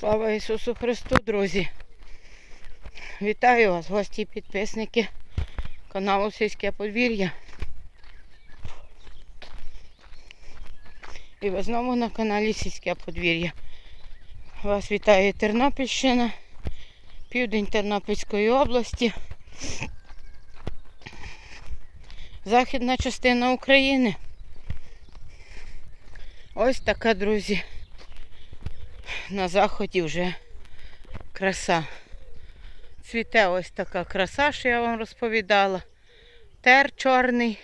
Слава Ісусу Христу, друзі! Вітаю вас, гості і підписники каналу Сільське подвір'я. І ви знову на каналі Сільське подвір'я. Вас вітає Тернопільщина, південь Тернопільської області, західна частина України. Ось така, друзі, на заході вже краса. Цвіте ось така краса, що я вам розповідала. Тер чорний,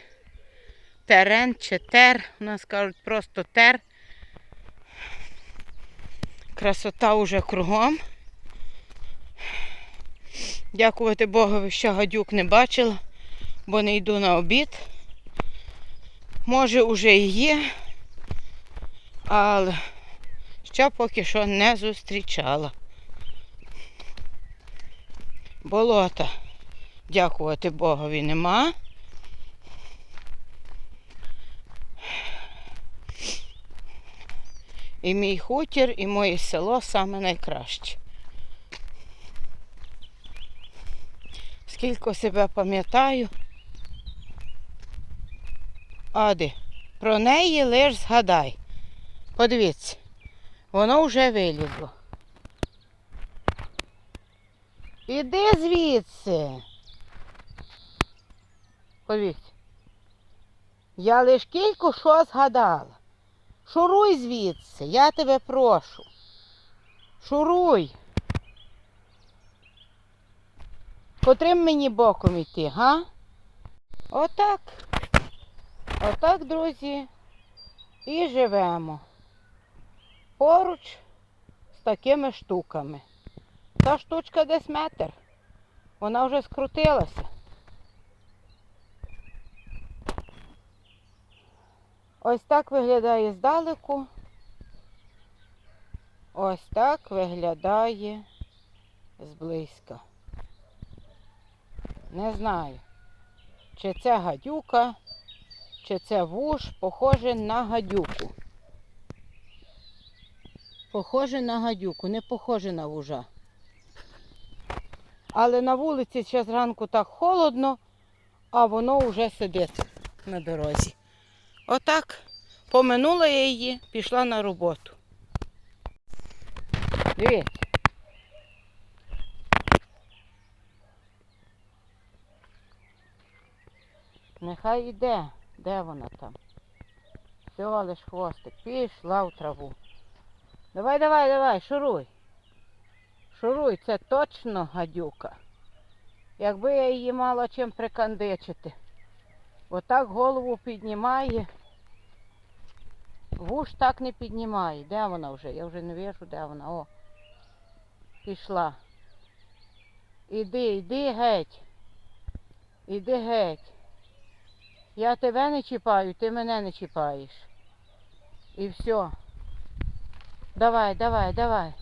терен чи тер. У нас кажуть просто тер. Красота уже кругом. Дякувати Богові, що гадюк не бачила, бо не йду на обід. Може, уже і є, але ще поки що не зустрічала. Болота, дякувати Богові, нема. І мій хутір, і моє село саме найкраще. Скільки себе пам'ятаю. Ади, про неї лиш згадай. Подивіться, воно вже вилізло. Іди звідси. Подивіться. Я лиш кілько що згадала. Шуруй звідси, я тебе прошу. Шуруй. Котрим мені боком іти, га? Отак. Отак, друзі, і живемо. Поруч з такими штуками. Та штучка десь метр. Вона вже скрутилася. Ось так виглядає здалеку. Ось так виглядає зблизька. Не знаю, чи це гадюка, чи це вуш, похоже на гадюку. Похоже на гадюку, не похоже на вужа. Але на вулиці ще зранку так холодно, а воно вже сидить на дорозі. Отак поминула я її, пішла на роботу. Дивіться. Нехай іде. Де вона там? Все, лиш хвостик. Пішла в траву. Давай, давай, давай, шуруй. Шуруй, це точно гадюка. Якби я її мала чим прикандичити. Отак голову піднімає. Вуш так не піднімає. Де вона вже? Я вже не вижу, де вона. О. Пішла. Іди, іди геть. Іди геть. Я тебе не чіпаю, ти мене не чіпаєш. І все. Давай, давай, давай.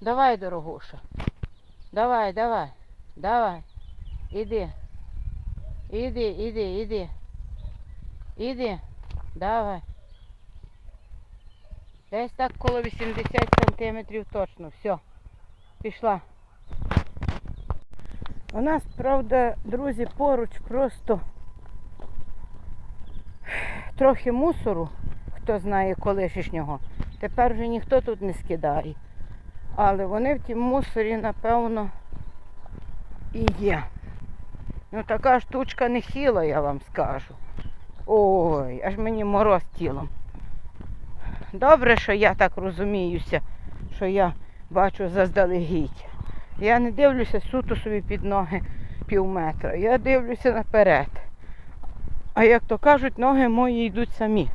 Давай, дорогуша. Давай, давай, давай. Іди. Іди, іди, іди. Іди. Давай. Десь так коло 80 сантиметрів точно. Все. Пішла. У нас, правда, друзі, поруч просто трохи мусору, хто знає колишнього. Тепер вже ніхто тут не скидає. Але вони в тім мусорі, напевно, і є. Ну така штучка не хіла, я вам скажу. Ой, аж мені мороз тілом. Добре, що я так розуміюся, що я бачу заздалегідь. Я не дивлюся суто собі під ноги пів метра. Я дивлюся наперед. А як то кажуть, ноги мої йдуть самі.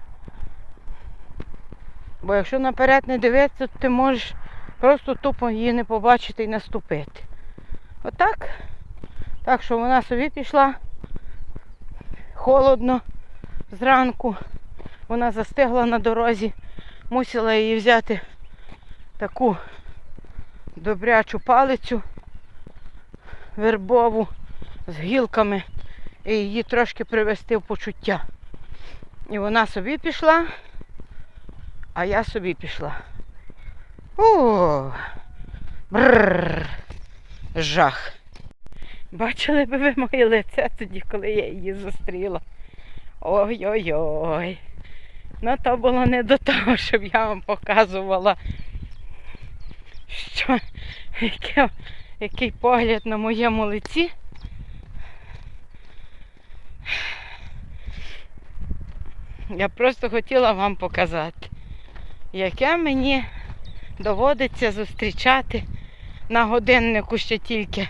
Бо якщо наперед не дивитися, то ти можеш просто тупо її не побачити і наступити. Отак. Так що вона собі пішла холодно зранку. Вона застигла на дорозі. Мусила її взяти таку добрячу палицю вербову з гілками і її трошки привести в почуття. І вона собі пішла, а я собі пішла. О, Бррр. Жах. Бачили би ви моє лице тоді, коли я її зустріла. Ой-ой-ой. Ну то було не до того, щоб я вам показувала, що яке, який погляд на моєму лиці. Я просто хотіла вам показати, яке мені доводиться зустрічати на годиннику ще тільки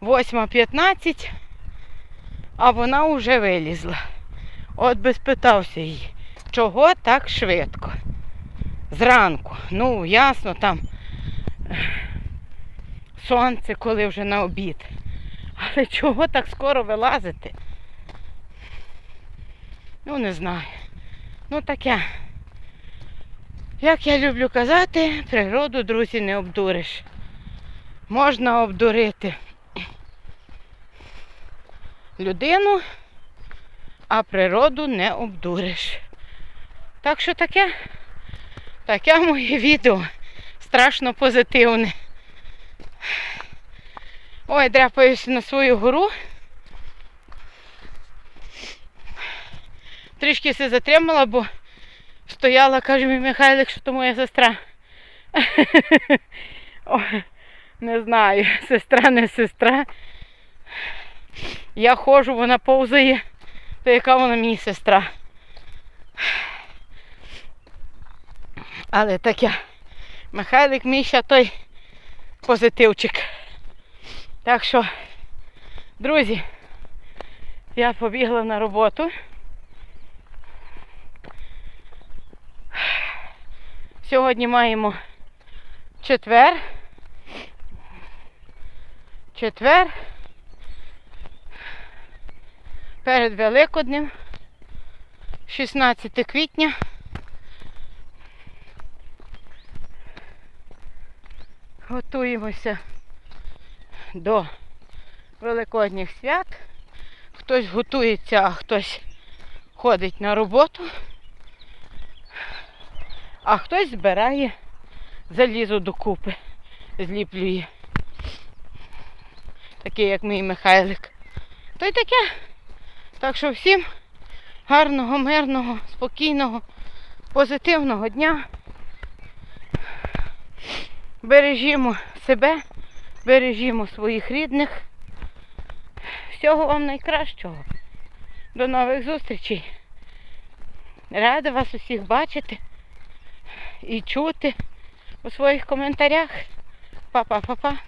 8.15, а вона вже вилізла. От би спитався її, чого так швидко? Зранку. Ну, ясно, там сонце, коли вже на обід. Але чого так скоро вилазити? Ну, не знаю. Ну таке. Як я люблю казати, природу, друзі, не обдуриш. Можна обдурити людину, а природу не обдуриш. Так що таке, таке моє відео. Страшно позитивне. Ой, дряпаюся на свою гору. Трішки все затримала, бо стояла, каже мій Михайлик, що то моя сестра. Ой, не знаю, сестра не сестра. Я ходжу, вона повзає, то яка вона мені сестра. Але таке. Михайлик мій ще той позитивчик. Так що, друзі, я побігла на роботу. Сьогодні маємо четвер. Четвер. Перед Великоднем. 16 квітня. Готуємося до Великодніх свят. Хтось готується, а хтось ходить на роботу а хтось збирає залізо докупи, зліплює. Такий, як мій Михайлик. То й таке. Так що всім гарного, мирного, спокійного, позитивного дня. Бережімо себе, бережімо своїх рідних. Всього вам найкращого. До нових зустрічей. Рада вас усіх бачити і чути у своїх коментарях. Па-па-па-па.